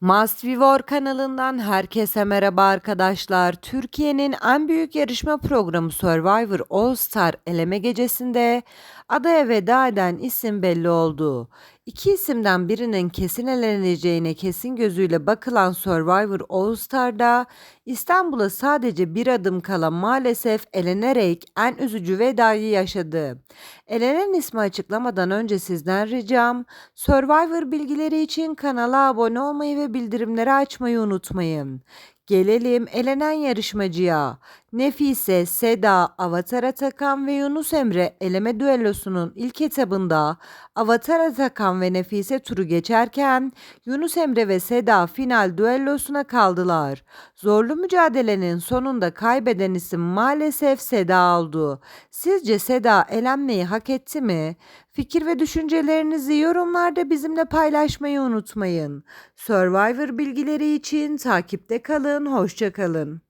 Must War kanalından herkese merhaba arkadaşlar. Türkiye'nin en büyük yarışma programı Survivor All Star eleme gecesinde adaya veda eden isim belli oldu. İki isimden birinin kesin eleneceğine kesin gözüyle bakılan Survivor All Star'da İstanbul'a sadece bir adım kala maalesef elenerek en üzücü vedayı yaşadı. Elenen ismi açıklamadan önce sizden ricam Survivor bilgileri için kanala abone olmayı ve bildirimleri açmayı unutmayın. Gelelim elenen yarışmacıya. Nefise, Seda, Avatar Atakan ve Yunus Emre eleme düellosunun ilk etabında Avatar Atakan ve Nefise turu geçerken Yunus Emre ve Seda final düellosuna kaldılar. Zorlu mücadelenin sonunda kaybeden isim maalesef Seda oldu. Sizce Seda elenmeyi hak etti mi? Fikir ve düşüncelerinizi yorumlarda bizimle paylaşmayı unutmayın. Survivor bilgileri için takipte kalın, hoşça kalın.